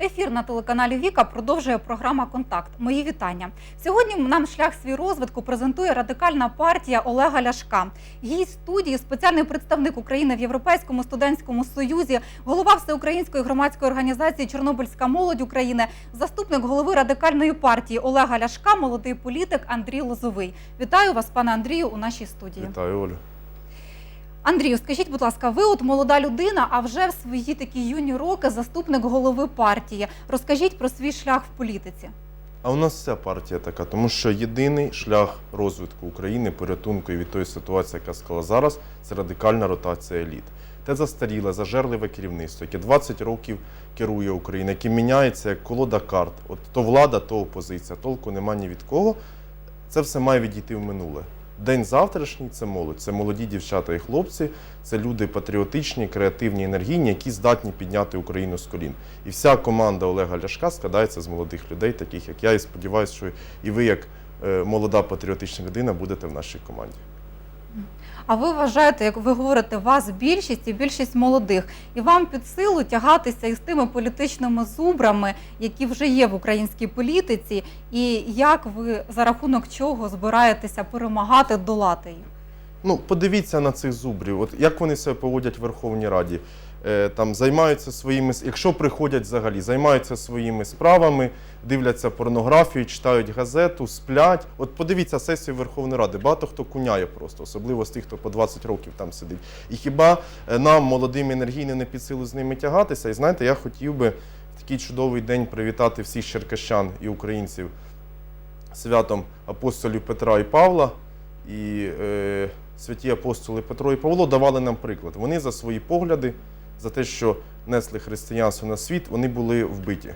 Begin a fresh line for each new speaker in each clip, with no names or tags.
Ефір на телеканалі Віка продовжує програма Контакт. Мої вітання. Сьогодні нам шлях свій розвитку презентує радикальна партія Олега Ляшка. Гість студії спеціальний представник України в Європейському студентському союзі, голова всеукраїнської громадської організації Чорнобильська молодь України, заступник голови радикальної партії Олега Ляшка, молодий політик Андрій Лозовий. Вітаю вас, пане Андрію, у нашій студії.
Вітаю, Олю.
Андрію, скажіть, будь ласка, ви от молода людина, а вже в свої такі юні роки заступник голови партії. Розкажіть про свій шлях в політиці.
А у нас вся партія така, тому що єдиний шлях розвитку України, порятунку і від тої ситуації, яка склала зараз, це радикальна ротація еліт. Те застаріле, зажерливе керівництво, яке 20 років керує Україною, яке міняється як колода карт. От то влада, то опозиція. Толку нема ні від кого. Це все має відійти в минуле. День завтрашній це молодь, це молоді дівчата і хлопці, це люди патріотичні, креативні, енергійні, які здатні підняти Україну з колін. І вся команда Олега Ляшка складається з молодих людей, таких як я, і сподіваюся, що і ви, як е, молода патріотична людина, будете в нашій команді.
А ви вважаєте, як ви говорите, вас більшість і більшість молодих, і вам під силу тягатися із тими політичними зубрами, які вже є в українській політиці, і як ви за рахунок чого збираєтеся перемагати, долати їх?
Ну, подивіться на цих зубрів. От як вони себе поводять в Верховній Раді. Е, Там займаються своїми, якщо приходять взагалі, займаються своїми справами, дивляться порнографію, читають газету, сплять. От подивіться сесію Верховної Ради. Багато хто куняє просто, особливо з тих, хто по 20 років там сидить. І хіба е, нам, молодим енергійним, не під силу з ними тягатися? І знаєте, я хотів би в такий чудовий день привітати всіх черкащан і українців святом апостолів Петра і Павла. І е, святі апостоли Петро і Павло давали нам приклад. Вони за свої погляди, за те, що несли християнство на світ, вони були вбиті.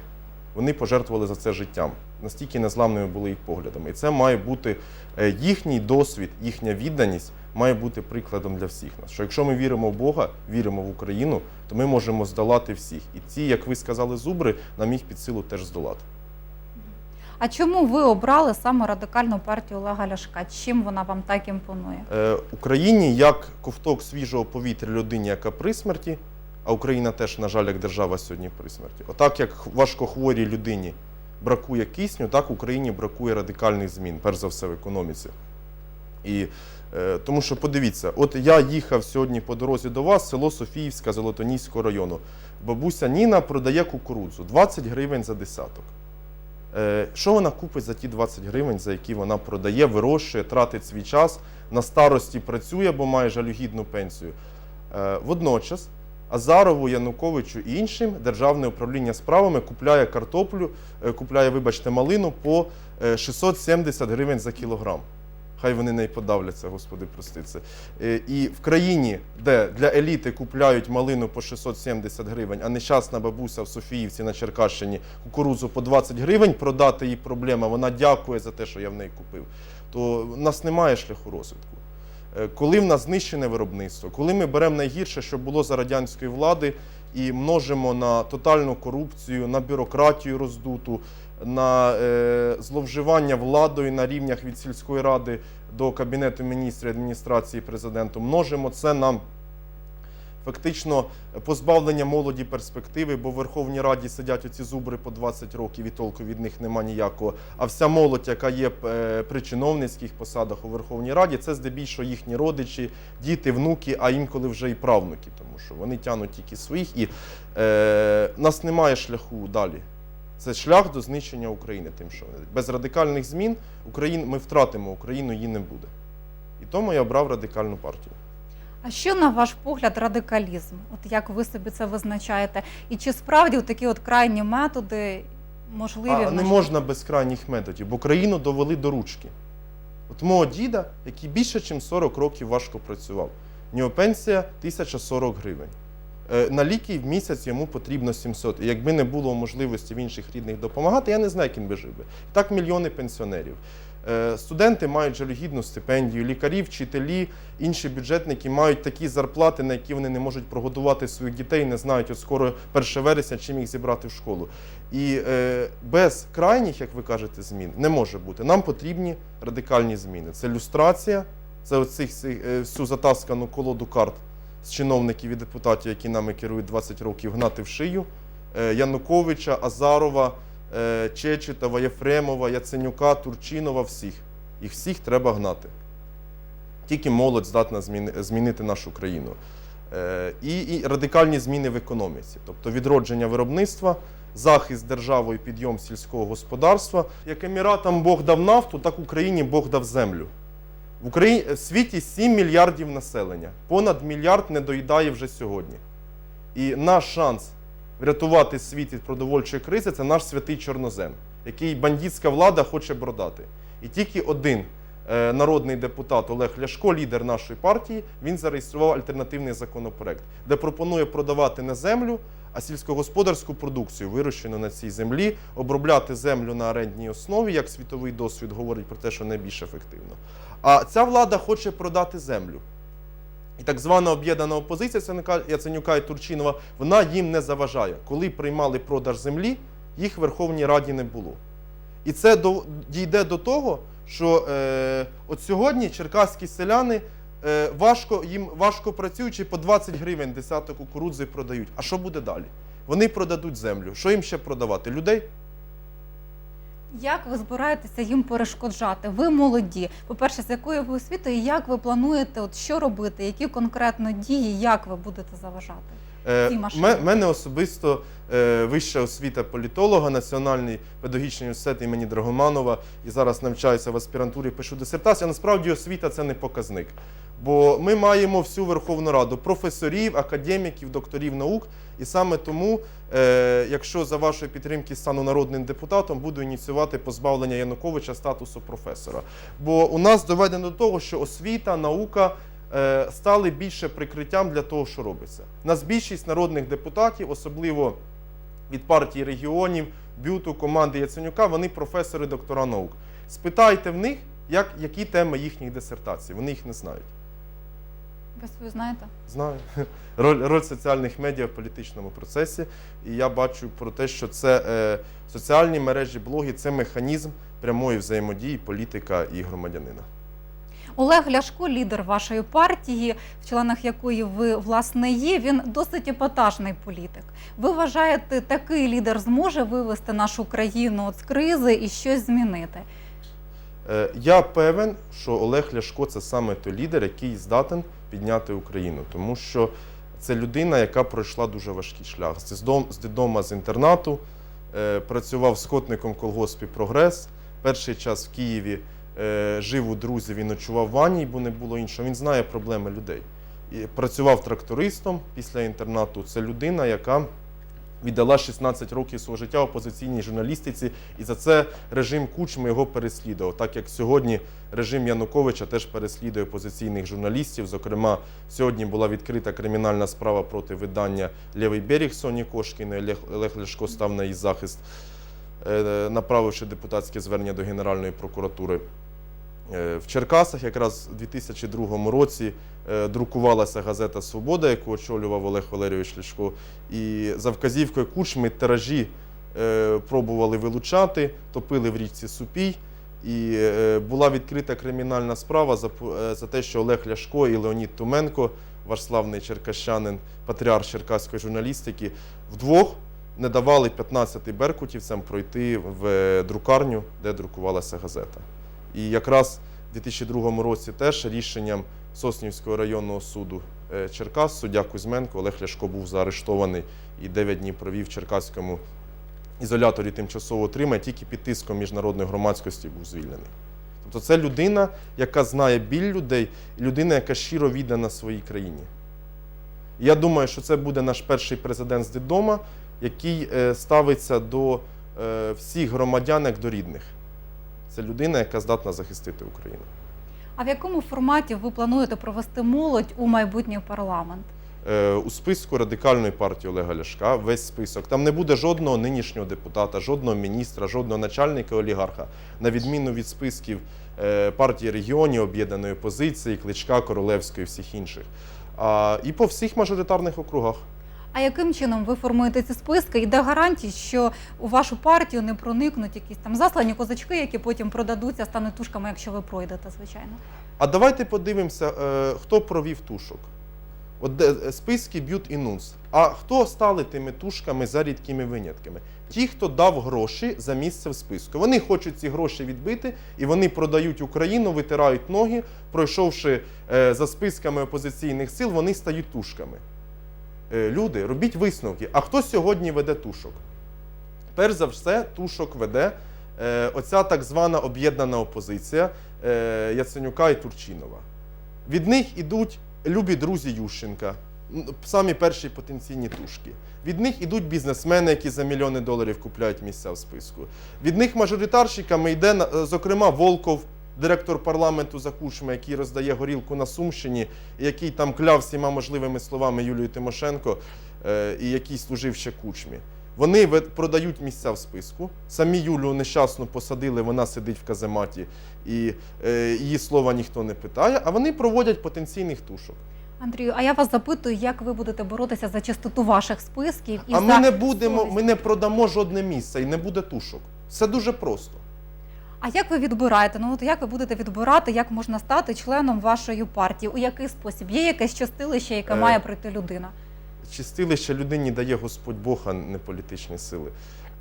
Вони пожертвували за це життям. Настільки незламними були їх поглядами. І це має бути е, їхній досвід, їхня відданість має бути прикладом для всіх нас. Що якщо ми віримо в Бога, віримо в Україну, то ми можемо здолати всіх. І ці, як ви сказали, зубри, нам їх під силу теж здолати.
А чому ви обрали саме радикальну партію Олега Ляшка? Чим вона вам так імпонує?
Е, Україні як ковток свіжого повітря людині, яка при смерті, а Україна теж, на жаль, як держава сьогодні при смерті. Отак, як важкохворій людині бракує кисню, так Україні бракує радикальних змін, перш за все в економіці. І е, тому що подивіться, от я їхав сьогодні по дорозі до вас, село Софіївська Золотоніського району. Бабуся Ніна продає кукурудзу 20 гривень за десяток. Е, Що вона купить за ті 20 гривень, за які вона продає, вирощує, тратить свій час, на старості працює, бо має жалюгідну пенсію. Е, Водночас Азарову, Януковичу і іншим державне управління справами купляє картоплю, е, купляє, вибачте, малину по е, 670 гривень за кілограм. Хай вони не подавляться, господи, прости це. Е, І в країні, де для еліти купляють малину по 670 гривень, а нещасна бабуся в Софіївці на Черкащині кукурудзу по 20 гривень, продати їй проблема, вона дякує за те, що я в неї купив, то в нас немає шляху розвитку. Е, Коли в нас знищене виробництво, коли ми беремо найгірше, що було за радянської влади, і множимо на тотальну корупцію, на бюрократію роздуту, на е, зловживання владою на рівнях від сільської ради до кабінету міністрів адміністрації президенту, множимо це на фактично позбавлення молоді перспективи, бо в Верховній Раді сидять оці зубри по 20 років і толку від них нема ніякого. А вся молодь, яка є е, при чиновницьких посадах у Верховній Раді, це здебільшого їхні родичі, діти, внуки, а інколи вже і правнуки, тому що вони тянуть тільки своїх, і е, нас немає шляху далі. Це шлях до знищення України. Тим, що без радикальних змін Україн, ми втратимо Україну, її не буде. І тому я обрав радикальну партію.
А що на ваш погляд радикалізм? От як ви собі це визначаєте? І чи справді такі от крайні методи можливі?
А не
нашій-
можна без крайніх методів, бо країну довели до ручки. От мого діда, який більше, ніж 40 років важко працював, в нього пенсія 1040 гривень. Е, На ліки в місяць йому потрібно 700. І якби не було можливості в інших рідних допомагати, я не знаю, він би жив би. Так мільйони пенсіонерів. Е, Студенти мають жалюгідну стипендію, лікарі, вчителі, інші бюджетники мають такі зарплати, на які вони не можуть прогодувати своїх дітей, не знають, от скоро 1 вересня, чим їх зібрати в школу. І е, без крайніх, як ви кажете, змін не може бути. Нам потрібні радикальні зміни. Це люстрація, це оцих, цих, е, всю затаскану колоду карт чиновників і депутатів, які нами керують 20 років, гнати в шию. е, Януковича, Азарова, е, Чечетова, Єфремова, Яценюка, Турчинова, всіх. Їх всіх треба гнати. Тільки молодь здатна змінити нашу країну. Е, І, і радикальні зміни в економіці, тобто відродження виробництва, захист держави і підйом сільського господарства. Як Еміратам Бог дав нафту, так Україні Бог дав землю. В Україні в світі 7 мільярдів населення. Понад мільярд не доїдає вже сьогодні. І наш шанс врятувати світ від продовольчої кризи це наш святий чорнозем, який бандитська влада хоче продати. І тільки один е, народний депутат Олег Ляшко, лідер нашої партії, він зареєстрував альтернативний законопроект, де пропонує продавати не землю, а сільськогосподарську продукцію, вирощену на цій землі, обробляти землю на орендній основі, як світовий досвід говорить про те, що найбільш ефективно. А ця влада хоче продати землю. І так звана об'єднана опозиція Яценюка- і Турчинова, вона їм не заважає. Коли приймали продаж землі, їх в Верховній Раді не було. І це дійде до того, що е, от сьогодні черкаські селяни важко, їм важко працюючи по 20 гривень десяток кукурудзи продають. А що буде далі? Вони продадуть землю. Що їм ще продавати? Людей?
Як ви збираєтеся їм перешкоджати? Ви молоді. По-перше, з якою ви освітою, як ви плануєте, от що робити, які конкретно дії, як ви будете заважати?
Е, ме-
машини.
мене особисто е, вища освіта політолога, Національний педагогічний університет імені Драгоманова і зараз навчаюся в аспірантурі, пишу дисертацію. Насправді освіта це не показник. Бо ми маємо всю Верховну Раду професорів, академіків, докторів наук. І саме тому, е, якщо за вашої підтримки стану народним депутатом, буду ініціювати позбавлення Януковича статусу професора. Бо у нас доведено до того, що освіта, наука е, стали більше прикриттям для того, що робиться. У нас більшість народних депутатів, особливо від партії регіонів, бюту, команди Яценюка, вони професори, доктора наук. Спитайте в них, як, які теми їхніх дисертацій. Вони їх не знають.
Ви свою знаєте?
Знаю. Роль, роль соціальних медіа в політичному процесі. І я бачу про те, що це е, соціальні мережі, блоги це механізм прямої взаємодії політика і громадянина.
Олег Ляшко, лідер вашої партії, в членах якої ви власне є. Він досить епатажний політик. Ви вважаєте, такий лідер зможе вивести нашу країну з кризи і щось змінити?
Е, Я певен, що Олег Ляшко це саме той лідер, який здатен підняти Україну, тому що це людина, яка пройшла дуже важкий шлях. З дом- з інтернату, е, працював скотником колгоспі Прогрес. Перший час в Києві жив у друзів і ночував в ванні, бо не було іншого. Він знає проблеми людей. І працював трактористом після інтернату. Це людина, яка віддала 16 років свого життя опозиційній журналістиці, і за це режим Кучми його переслідував. Так як сьогодні режим Януковича теж переслідує опозиційних журналістів. Зокрема, сьогодні була відкрита кримінальна справа проти видання Лєвий берег Соні Кошкіної. Олег Ляшко став на її захист, е, направивши депутатське звернення до Генеральної прокуратури. Е, В Черкасах якраз у 2002 році е, друкувалася газета Свобода, яку очолював Олег Валерійович Ляшко. І за вказівкою Кучми тиражі е, пробували вилучати, топили в річці Супій. І була відкрита кримінальна справа за, те, що Олег Ляшко і Леонід Туменко, ваш славний черкащанин, патріарх черкаської журналістики, вдвох не давали 15 беркутівцям пройти в друкарню, де друкувалася газета. І якраз у 2002 році теж рішенням Соснівського районного суду е, Черкас, суддя Кузьменко, Олег Ляшко був заарештований і 9 днів провів в Черкаському ізоляторі тимчасово тримає, тільки під тиском міжнародної громадськості був звільнений. Тобто це людина, яка знає біль людей, людина, яка щиро віддана своїй країні. Я думаю, що це буде наш перший президент з дитдома, який е, ставиться до е, всіх громадян як до рідних. Це людина, яка здатна захистити Україну.
А в якому форматі ви плануєте провести молодь у майбутній парламент?
Е, У списку радикальної партії Олега Ляшка весь список. Там не буде жодного нинішнього депутата, жодного міністра, жодного начальника олігарха, на відміну від списків е, партії регіонів, об'єднаної опозиції, Кличка, Королевської всіх інших. І по всіх мажоритарних округах.
А яким чином ви формуєте ці списки? І де гарантії, що у вашу партію не проникнуть якісь там заслані козачки, які потім продадуться, стануть тушками, якщо ви пройдете, звичайно?
А давайте подивимося, е, хто провів тушок. От де- е, списки б'ють і нунс. А хто стали тими тушками за рідкими винятками? Ті, хто дав гроші за місце в списку. Вони хочуть ці гроші відбити, і вони продають Україну, витирають ноги, пройшовши е, за списками опозиційних сил, вони стають тушками. Е, люди, робіть висновки. А хто сьогодні веде тушок? Перш за все, тушок веде е, оця так звана об'єднана опозиція е, Яценюка і Турчинова. Від них ідуть любі друзі Ющенка, самі перші потенційні тушки. Від них ідуть бізнесмени, які за мільйони доларів купляють місця в списку. Від них мажоритарщиками йде, зокрема, Волков, директор парламенту за Кучми, який роздає горілку на Сумщині, який там кляв всіма можливими словами Юлію Тимошенко, е, і який служив ще Кучмі. Вони продають місця в списку. Самі Юлю нещасно посадили, вона сидить в казематі, і е, її слова ніхто не питає. А вони проводять потенційних тушок.
Андрію, а я вас запитую, як ви будете боротися за чистоту ваших списків і
а
за
ми не будемо, ми не продамо жодне місце і не буде тушок. Все дуже просто.
А як ви відбираєте? Ну от як ви будете відбирати, як можна стати членом вашої партії? У який спосіб? Є якесь чистилище, яке
Е,
має пройти людина?
Чистилище людині дає Господь Бог, а не політичні сили.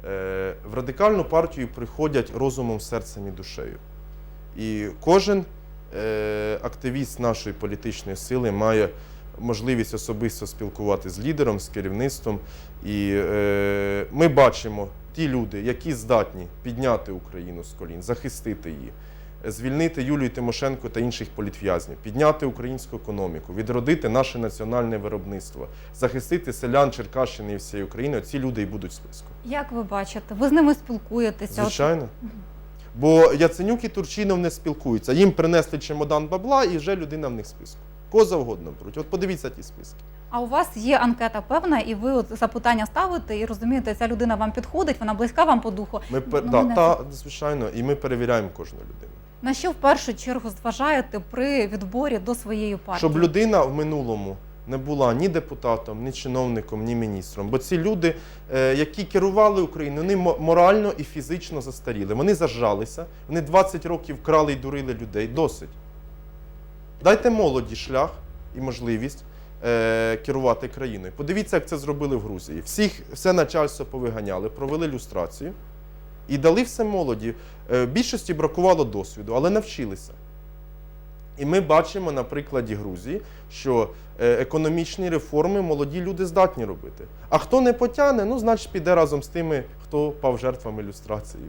Е, в радикальну партію приходять розумом, серцем і душею. І кожен е, активіст нашої політичної сили має можливість особисто спілкуватися з лідером, з керівництвом. І е, ми бачимо ті люди, які здатні підняти Україну з колін, захистити її. Звільнити Юлію Тимошенко та інших політв'язнів, підняти українську економіку, відродити наше національне виробництво, захистити селян Черкащини і всієї України. Ці люди і будуть в списку.
Як ви бачите? Ви з ними спілкуєтеся?
Звичайно. Бо Яценюк і Турчинов не спілкуються. Їм принесли чемодан бабла і вже людина в них в списку. Кого завгодно беруть. От подивіться ті списки.
А у вас є анкета певна, і ви от запитання ставите, і розумієте, ця людина вам підходить, вона близька вам по духу.
Ми пер...
Ну,
да,
мене
та, звичайно, і ми перевіряємо кожну людину.
На що в першу чергу зважаєте при відборі до своєї партії?
Щоб людина в минулому не була ні депутатом, ні чиновником, ні міністром. Бо ці люди, е, які керували Україною, вони мо- морально і фізично застаріли. Вони зажалися, вони 20 років крали і дурили людей. Досить. Дайте молоді шлях і можливість керувати країною. Подивіться, як це зробили в Грузії. Всіх, все начальство повиганяли, провели люстрацію і дали все молоді. Е, більшості бракувало досвіду, але навчилися. І ми бачимо на прикладі Грузії, що е, економічні реформи молоді люди здатні робити. А хто не потягне, ну значить піде разом з тими, хто пав жертвами люстрації.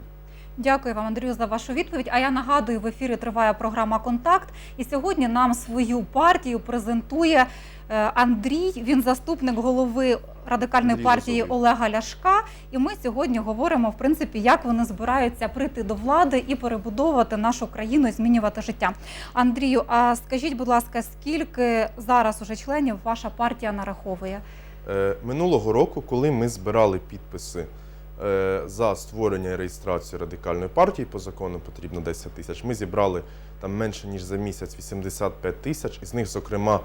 Дякую вам, Андрію, за вашу відповідь. А я нагадую, в ефірі триває програма Контакт. І сьогодні нам свою партію презентує е, Андрій. Він заступник голови радикальної
Андрій
партії
Лозовий.
Олега Ляшка. І ми сьогодні говоримо, в принципі, як вони збираються прийти до влади і перебудовувати нашу країну і змінювати життя. Андрію, а скажіть, будь ласка, скільки зараз уже членів ваша партія нараховує?
Е, Минулого року, коли ми збирали підписи е, за створення і реєстрацію радикальної партії, по закону потрібно 10 тисяч, ми зібрали там менше ніж за місяць 85 тисяч. Із них, зокрема, е,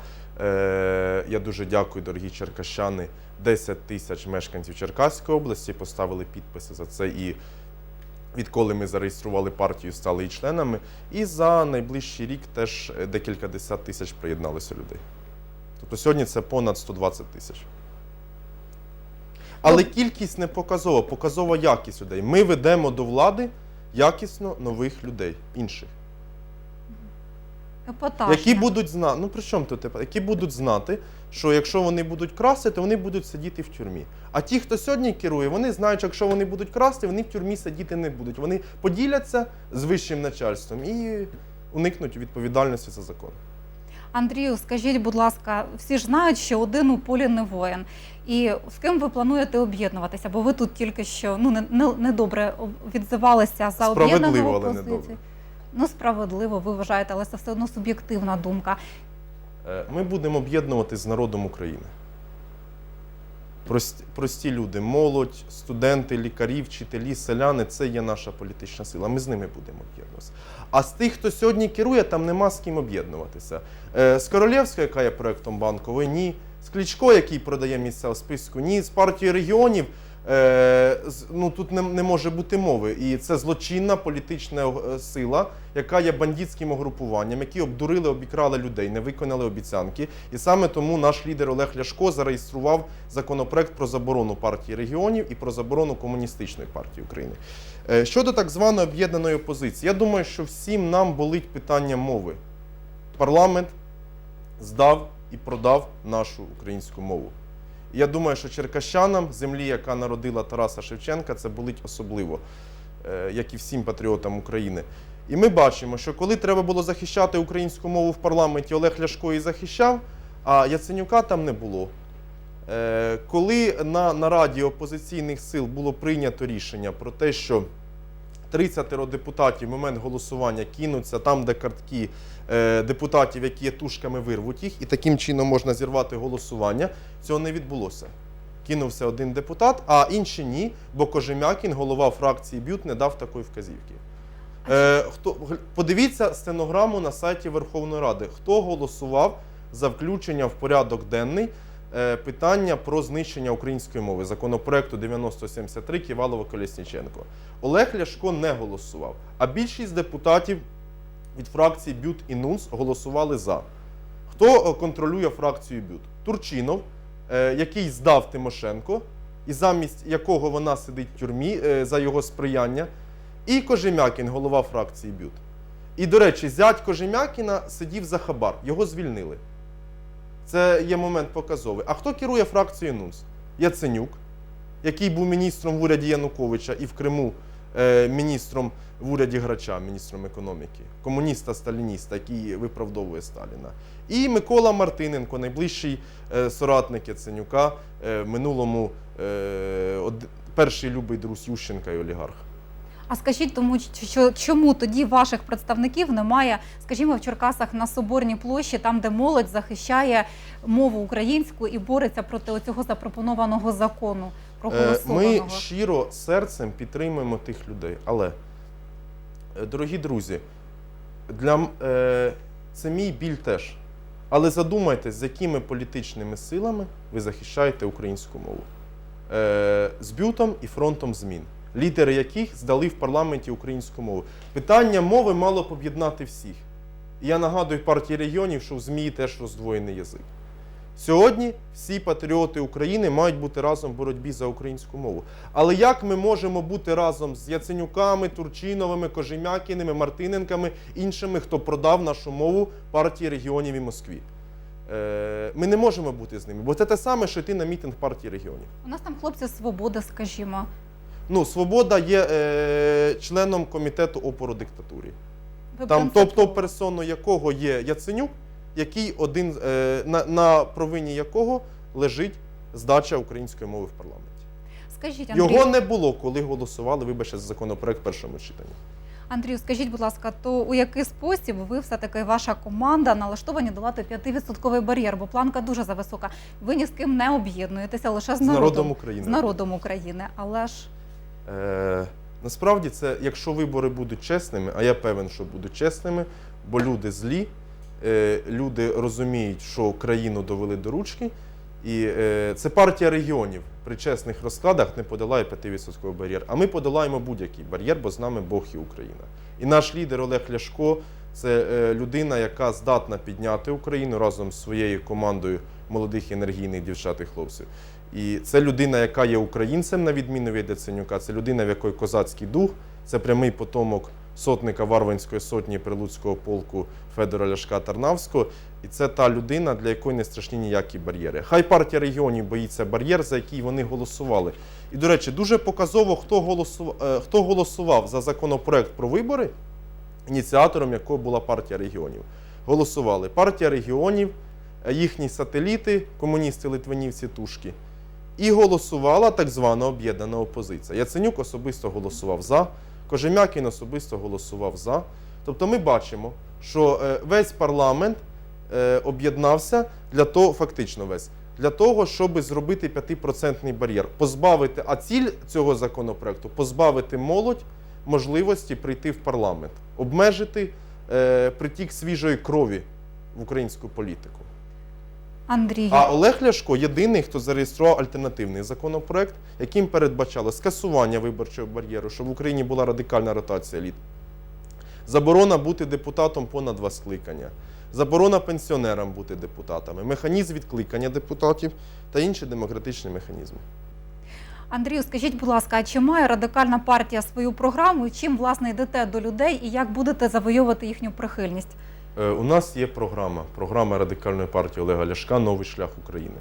я дуже дякую, дорогі черкащани, 10 тисяч мешканців Черкаської області поставили підписи за це і. Відколи ми зареєстрували партію, стали і членами, і за найближчий рік теж е, декілька десят тисяч приєдналося людей. Тобто сьогодні це понад 120 тисяч. Але кількість не показова, показова якість людей. Ми ведемо до влади якісно нових людей, інших,
Епатаж.
які будуть знати, ну при чому тут епа- які будуть знати, що якщо вони будуть красти, то вони будуть сидіти в тюрмі. А ті, хто сьогодні керує, вони знають, що якщо вони будуть красти, вони в тюрмі сидіти не будуть. Вони поділяться з вищим начальством і уникнуть відповідальності за закон.
Андрію, скажіть, будь ласка, всі ж знають, що один у полі не воїн. І з ким ви плануєте об'єднуватися? Бо ви тут тільки що ну не, не, не добре відзивалися за об'єднану
Справедливо, але
опозицію.
недобре.
Ну, справедливо, ви вважаєте, але це все одно суб'єктивна думка.
Е, Ми будемо об'єднуватись з народом України. Прості, люди, молодь, студенти, лікарі, вчителі, селяни це є наша політична сила. Ми з ними будемо об'єднуватися. А з тих, хто сьогодні керує, там нема з ким об'єднуватися. Е, З Королєвською, яка є проектом банкової, ні. З Кличко, який продає місця у списку, ні. З партією регіонів, ну, тут не, не може бути мови. І це злочинна політична е, сила, яка є бандитським угрупуванням, які обдурили, обікрали людей, не виконали обіцянки. І саме тому наш лідер Олег Ляшко зареєстрував законопроект про заборону партії регіонів і про заборону комуністичної партії України. Е, Щодо так званої об'єднаної опозиції, я думаю, що всім нам болить питання мови. Парламент здав і продав нашу українську мову. Я думаю, що черкащанам, землі, яка народила Тараса Шевченка, це болить особливо, е, як і всім патріотам України. І ми бачимо, що коли треба було захищати українську мову в парламенті, Олег Ляшко її захищав, а Яценюка там не було. Е, Коли на нараді опозиційних сил було прийнято рішення про те, що 30 депутатів в момент голосування кинуться там, де картки е, депутатів, які є тушками, вирвуть їх, і таким чином можна зірвати голосування. Цього не відбулося. Кинувся один депутат, а інші ні, бо Кожем'якін, голова фракції Бют, не дав такої вказівки. Е, хто, подивіться стенограму на сайті Верховної Ради. Хто голосував за включення в порядок денний питання про знищення української мови законопроекту 9073 Ківалова Колєсніченко? Олег Ляшко не голосував, а більшість депутатів від фракції Бют і НУНС голосували за. Хто е, контролює фракцію Бют? Турчинов, е, який здав Тимошенко, і замість якого вона сидить в тюрмі е, за його сприяння, і Кожем'якін, голова фракції Бют. І, до речі, зять Кожем'якіна сидів за хабар, його звільнили. Це є момент показовий. А хто керує фракцією НУНС? Яценюк, який був міністром в уряді Януковича і в Криму е, міністром в уряді Грача, міністром економіки, комуніста-сталініста, який виправдовує Сталіна. І Микола Мартиненко, найближчий е, соратник Яценюка, е, в минулому перший любий друз Ющенка і олігарх.
А скажіть тому, що чому тоді ваших представників немає, скажімо, в Черкасах на Соборній площі, там, де молодь захищає мову українську і бореться проти цього запропонованого закону
Е? Ми щиро серцем підтримуємо тих людей. Але, е, дорогі друзі, для, е, це мій біль теж. Але задумайтесь, з якими політичними силами ви захищаєте українську мову. Е, з бютом і фронтом змін, лідери яких здали в парламенті українську мову. Питання мови мало б об'єднати всіх. І я нагадую партії регіонів, що в ЗМІ теж роздвоєний язик. Сьогодні всі патріоти України мають бути разом в боротьбі за українську мову. Але як ми можемо бути разом з Яценюками, Турчиновими, Кожем'якіними, Мартиненками, іншими, хто продав нашу мову партії регіонів і Москві? Е, Ми не можемо бути з ними, бо це те саме, що йти на мітинг партії регіонів.
У нас там хлопці свобода, скажімо.
Ну, Свобода є е, членом комітету опору диктатурі. Там тобто персоною якого є Яценюк, який один е, на, на провині якого лежить здача української мови в парламенті.
Скажіть, Андрію,
Його не було, коли голосували, вибачте, за законопроект в першому читанні.
Андрію, скажіть, будь ласка, то у який спосіб ви все-таки ваша команда налаштовані долати 5% бар'єр, бо планка дуже зависока. Ви ні з ким не об'єднуєтеся, лише з,
З народом
народом,
України.
з народом України. Але ж
Е, насправді, це, якщо вибори будуть чесними, а я певен, що будуть чесними, бо люди злі, е, люди розуміють, що країну довели до ручки, і е, це партія регіонів при чесних розкладах не подолає 5% бар'єр. А ми подолаємо будь-який бар'єр, бо з нами Бог і Україна. І наш лідер Олег Ляшко це е, людина, яка здатна підняти Україну разом з своєю командою молодих енергійних дівчат і хлопців. І це людина, яка є українцем, на відміну від Яценюка, це людина, в якої козацький дух, це прямий потомок сотника Варвинської сотні Прилуцького полку Федора Ляшка Тарнавського. І це та людина, для якої не страшні ніякі бар'єри. Хай партія регіонів боїться бар'єр, за який вони голосували. І, до речі, дуже показово, хто голосував, хто голосував за законопроект про вибори, ініціатором якого була партія регіонів. Голосували партія регіонів, е, їхні сателіти, комуністи, литвинівці, тушки. І голосувала так звана об'єднана опозиція. Яценюк особисто голосував за, Кожем'якін особисто голосував за. Тобто ми бачимо, що е, весь парламент е, об'єднався для того, фактично весь, для того, щоб зробити 5% бар'єр, позбавити, а ціль цього законопроекту позбавити молодь можливості прийти в парламент, обмежити е, притік свіжої крові в українську політику.
Андрію.
А Олег Ляшко єдиний, хто зареєстрував альтернативний законопроект, яким передбачало скасування виборчого бар'єру, щоб в Україні була радикальна ротація еліт. Заборона бути депутатом понад два скликання, заборона пенсіонерам бути депутатами, механізм відкликання депутатів та інші демократичні механізми.
Андрію, скажіть, будь ласка, а чи має радикальна партія свою програму? Чим власне йдете до людей і як будете завойовувати їхню прихильність?
Е, У нас є програма, програма радикальної партії Олега Ляшка Новий шлях України.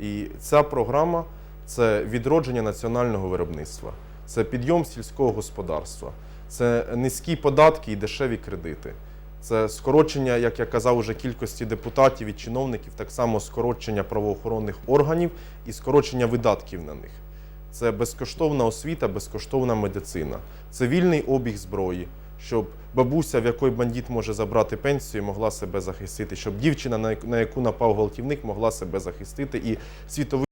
І ця програма це відродження національного виробництва, це підйом сільського господарства, це низькі податки і дешеві кредити. Це скорочення, як я казав, уже кількості депутатів і чиновників, так само скорочення правоохоронних органів і скорочення видатків на них. Це безкоштовна освіта, безкоштовна медицина, це вільний обіг зброї, щоб бабуся, в якої бандит може забрати пенсію, могла себе захистити, щоб дівчина, на яку- на яку напав гвалтівник, могла себе захистити, і світовий